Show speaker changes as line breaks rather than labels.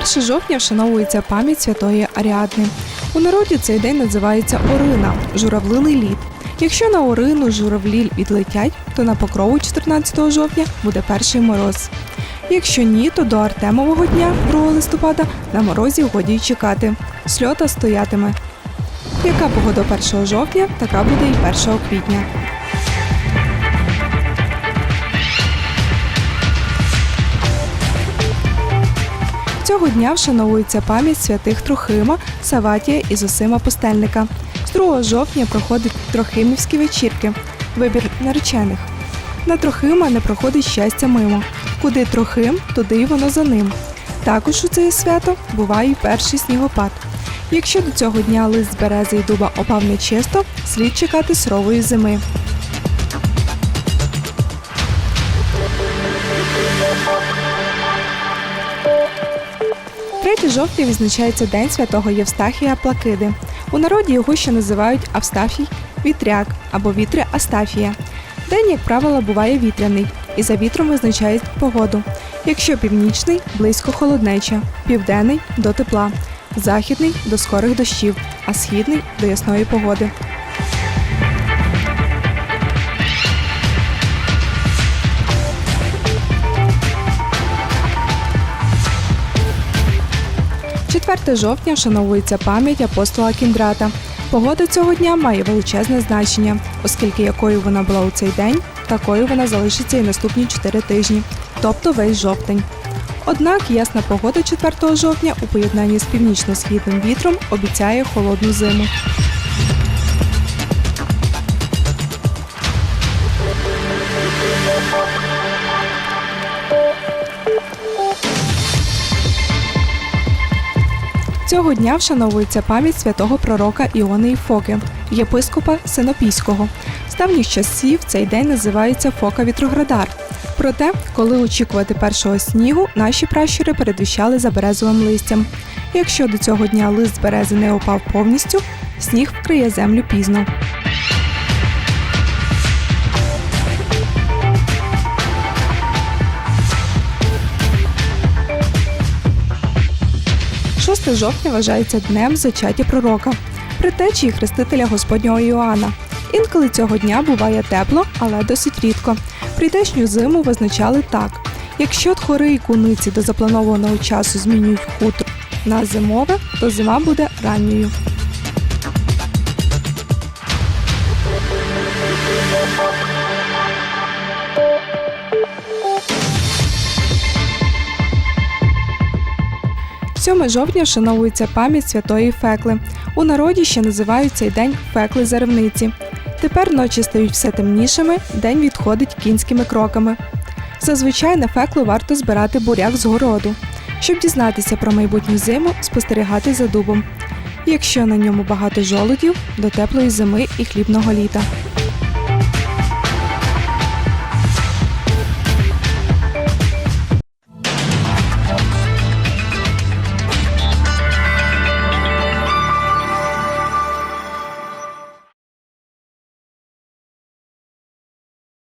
1 жовтня вшановується пам'ять святої Аріадни. У народі цей день називається Орина журавлиний лід. Якщо на Орину журавлі відлетять, то на покрову 14 жовтня буде перший мороз. Якщо ні, то до Артемового дня, 2 листопада, на морозі годі й чекати. Сльота стоятиме. Яка погода 1 жовтня, така буде і 1 квітня. Цього дня вшановується пам'ять святих Трохима, Саватія і Зосима Пустельника. З 2 жовтня проходять Трохимівські вечірки, вибір наречених. На Трохима не проходить щастя мимо. Куди Трохим, туди й воно за ним. Також у це свято буває й перший снігопад. Якщо до цього дня лист з берези і дуба опав нечисто, слід чекати сурової зими. Третє жовтня відзначається День святого Євстахія Плакиди. У народі його ще називають Австафій вітряк або вітри Астафія. День, як правило, буває вітряний, і за вітром визначають погоду. Якщо північний близько холоднеча, південний до тепла, західний до скорих дощів, а східний до ясної погоди. – 4 жовтня вшановується пам'ять апостола Кіндрата. Погода цього дня має величезне значення, оскільки якою вона була у цей день, такою вона залишиться і наступні 4 тижні, тобто весь жовтень. Однак ясна погода 4 жовтня у поєднанні з північно-східним вітром обіцяє холодну зиму. Цього дня вшановується пам'ять святого пророка Іони і Фоки, єпископа Синопійського. З давніх часів цей день називається Фока Вітроградар. Проте, коли очікувати першого снігу, наші пращури передвіщали за березовим листям. Якщо до цього дня лист берези не опав повністю, сніг вкриє землю пізно. – 6 жовтня вважається днем зачаття пророка, притечі і хрестителя Господнього Іоанна. Інколи цього дня буває тепло, але досить рідко. Прийдешню зиму визначали так: якщо тхори і куниці до запланованого часу змінюють хутро на зимове, то зима буде ранньою. Сьоме жовтня вшановується пам'ять святої Фекли. У народі ще називають цей день Фекли Заревниці. Тепер ночі стають все темнішими, день відходить кінськими кроками. Зазвичай на феклу варто збирати буряк з городу. Щоб дізнатися про майбутню зиму, спостерігати за дубом. Якщо на ньому багато жолудів, до теплої зими і хлібного літа.